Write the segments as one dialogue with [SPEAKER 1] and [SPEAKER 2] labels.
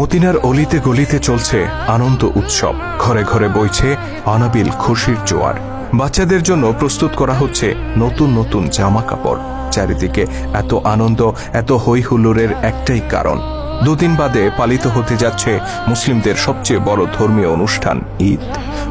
[SPEAKER 1] মদিনার অলিতে গলিতে চলছে আনন্দ উৎসব। ঘরে ঘরে বইছে অনাবিল খুশির জোয়ার। বাচ্চাদের জন্য প্রস্তুত করা হচ্ছে নতুন নতুন জামা কাপড় চারিদিকে এত আনন্দ, এত হই হুল্লোড়ের একটাই কারণ। দুদিন বাদে পালিত হতে যাচ্ছে মুসলিমদের সবচেয়ে বড় ধর্মীয় অনুষ্ঠান, ঈদ।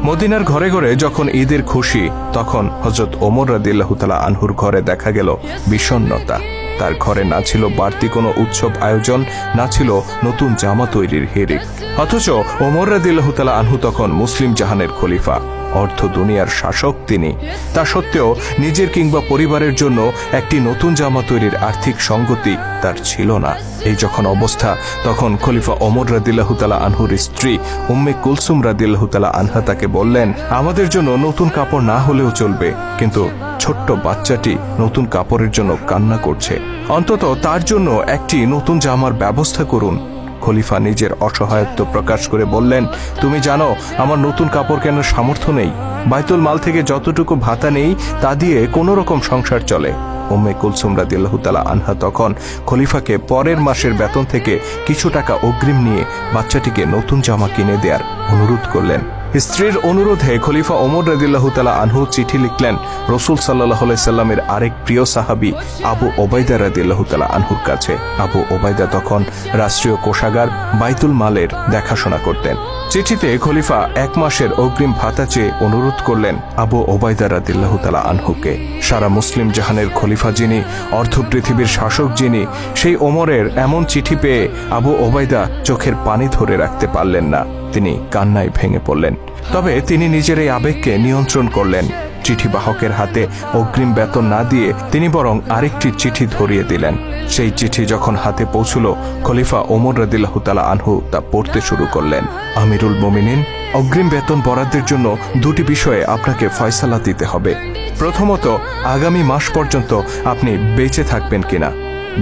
[SPEAKER 1] মদিনার ঘরে ঘরে যখন ঈদের খুশি, তখন হজরত ওমর রাদিল্লাহতালা আনহুর ঘরে দেখা গেল বিষণ্নতা তার ঘরে না ছিল বাড়তি কোনো উৎসব আয়োজন, না ছিল নতুন জামা তৈরির হেরিক। অথচ ওমর রাদিল্লাহতালা আনহু তখন মুসলিম জাহানের খলিফা অর্ধ দুনিয়ার শাসক তিনি। তা সত্ত্বেও নিজের কিংবা পরিবারের জন্য একটি নতুন জামা তৈরির আর্থিক সঙ্গতি তার ছিল না। এই যখন অবস্থা, তখন খলিফা ওমর রাদিল্লাহতালা আনহুর স্ত্রী উম্মে কুলসুম রাদিল্লাহতালা আনহা তাকে বললেন, আমাদের জন্য নতুন কাপড় না হলেও চলবে, কিন্তু ছোট্ট বাচ্চাটি নতুন কাপড়ের জন্য কান্না করছে। অন্তত তার জন্য একটি নতুন জামার ব্যবস্থা করুন। খলিফা নিজের অসহায়ত্ব প্রকাশ করে বললেন, তুমি জানো, আমার নতুন কাপড় কেনার সামর্থ্য নেই। বাইতুল মাল থেকে যতটুকু ভাতা নেই, তা দিয়ে কোনো রকম সংসার চলে। ওম্মে কুলসুম রাদিল্লাহু তাআলা আনহা তখন খলিফাকে পরের মাসের বেতন থেকে কিছু টাকা অগ্রিম নিয়ে বাচ্চাটিকে নতুন জামা কিনে দেওয়ার অনুরোধ করলেন। স্ত্রীর অনুরোধে খলিফা ওমর রাদিল্লাহু তাআলা আনহু চিঠি লিখলেন রসুল সাল্লাহ সাল্লামের আরেক প্রিয় সাহাবি আবু ওবায়দা রাদিল্লাহু তাআলা আনহুর কাছে। আবু ওবায়দা তখন রাষ্ট্রীয় কোষাগার বাইতুল মালের দেখাশোনা করতেন। চিঠিতে খলিফা এক মাসের অগ্রিম ভাতা চেয়ে অনুরোধ করলেন আবু ওবায়দা রাদিল্লাহু তাআলা আনহুকে। সারা মুসলিম জাহানের খলিফা যিনি, অর্ধ পৃথিবীর শাসক যিনি, সেই ওমরের এমন চিঠি পেয়ে আবু ওবায়দা চোখের পানি ধরে রাখতে পারলেন না। তিনি কান্নায় ভেঙে পড়লেন। তবে তিনি নিজের এই আবেগকে নিয়ন্ত্রণ করলেন। চিঠি বাহকের হাতে অগ্রিম বেতন না দিয়ে তিনি বরং আরেকটি চিঠি ধরিয়ে দিলেন। সেই চিঠি যখন হাতে পৌঁছল, খলিফা ওমর রাদিল্লাহ তালা আনহু তা পড়তে শুরু করলেন। আমিরুল মোমিনিন, অগ্রিম বেতন বরাদ্দের জন্য দুটি বিষয়ে আপনাকে ফয়সালা দিতে হবে। প্রথমত, আগামী মাস পর্যন্ত আপনি বেঁচে থাকবেন কিনা?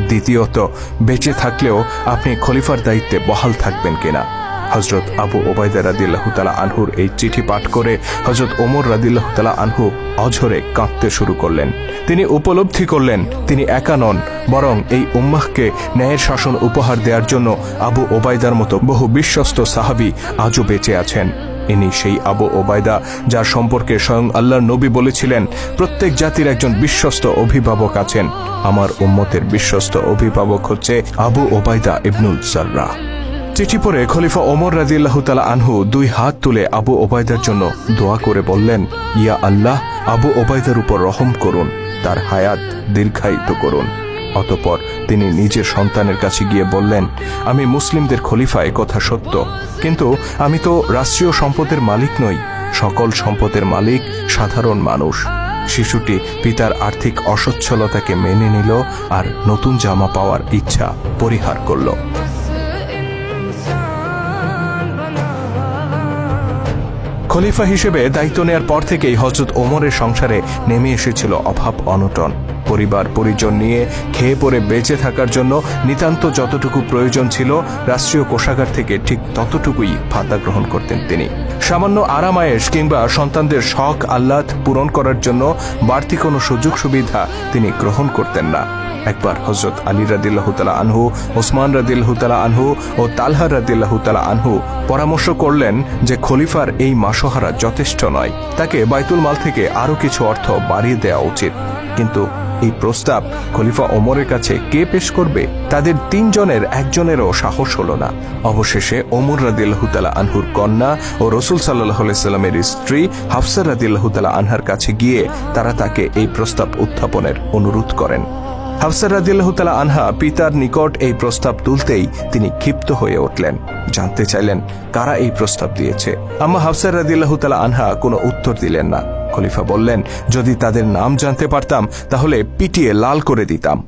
[SPEAKER 1] দ্বিতীয়ত, বেঁচে থাকলেও আপনি খলিফার দায়িত্বে বহাল থাকবেন কিনা? হজরত আবু ওবায়দা রাদিল্লাহ তালা আনহুর এই চিঠি পাঠ করে হজরত ওমর রাদিল্লাহ তালা আনহু অঝরে কাঁদতে শুরু করলেন। তিনি উপলব্ধি করলেন, তিনি একা নন, বরং এই উম্মাহকে ন্যায়ের শাসন উপহার দেওয়ার জন্য আবু ওবায়দার মতো বহু বিশ্বস্ত সাহাবি আজও বেঁচে আছেন। ইনি সেই আবু ওবায়দা যার সম্পর্কে স্বয়ং আল্লাহর নবী বলেছিলেন, প্রত্যেক জাতির একজন বিশ্বস্ত অভিভাবক আছেন। আমার উম্মতের বিশ্বস্ত অভিভাবক হচ্ছে আবু ওবায়দা ইবনুল জাররা চিঠি পরে খলিফা ওমর রাজিয়াল্লাহ তালা আনহু দুই হাত তুলে আবু ওবায়দার জন্য দোয়া করে বললেন, ইয়া আল্লাহ, আবু ওবায়দার উপর রহম করুন, তার হায়াত দীর্ঘায়িত করুন। অতপর তিনি নিজের সন্তানের কাছে গিয়ে বললেন, আমি মুসলিমদের খলিফা, এ কথা সত্য। কিন্তু আমি তো রাষ্ট্রীয় সম্পদের মালিক নই, সকল সম্পদের মালিক সাধারণ মানুষ। শিশুটি পিতার আর্থিক অসচ্ছলতাকে মেনে নিল আর নতুন জামা পাওয়ার ইচ্ছা পরিহার করল। খলিফা হিসেবে দায়িত্ব নেয়ার পর থেকেই হজরত ওমরের সংসারে নেমে এসেছিল অভাব অনটন। পরিবার পরিজন নিয়ে খেয়ে পরে বেঁচে থাকার জন্য নিতান্ত যতটুকু প্রয়োজন ছিল, রাষ্ট্রীয় কোষাগার থেকে ঠিক ততটুকুই ভাতা গ্রহণ করতেন তিনি। সামান্য আরামায়েশ কিংবা সন্তানদের শখ আহ্লাদ পূরণ করার জন্য বাড়তি কোনো সুযোগ সুবিধা তিনি গ্রহণ করতেন না। একবার হজরত আলী রাদিল্লাহ তালা আনহু, ওসমান রাদিল্লাহ তালা আনহু ও তালহা রাদিল্লাহ তালা আনহু পরামর্শ করলেন যে খলিফার এই মাসহারা যথেষ্ট নয়। তাকে বাইতুল মাল থেকে আরও কিছু অর্থ বাড়িয়ে দেওয়া উচিত। কিন্তু এই প্রস্তাব খলিফা ওমরের কাছে কে পেশ করবে তাদের তিনজনের একজনেরও সাহস হলো না। অবশেষে ওমর রাদিল্লাহ তালা আনহুর কন্যা ও রসুল সাল্লাহ সাল্লামের স্ত্রী হাফসা রাদিল্লাহ তালা আনহার কাছে গিয়ে তারা তাকে এই প্রস্তাব উত্থাপনের অনুরোধ করেন। হাফসার রাদিল্লাহ তালা আনহা পিতার নিকট এই প্রস্তাব তুলতেই তিনি ক্ষিপ্ত হয়ে উঠলেন। জানতে চাইলেন কারা এই প্রস্তাব দিয়েছে। আম্মা হাফসার রাদিল্লাহ তালা আনহা কোনো উত্তর দিলেন না। খলিফা বললেন যদি তাদের নাম জানতে পারতাম তাহলে পিটিয়ে লাল করে দিতাম।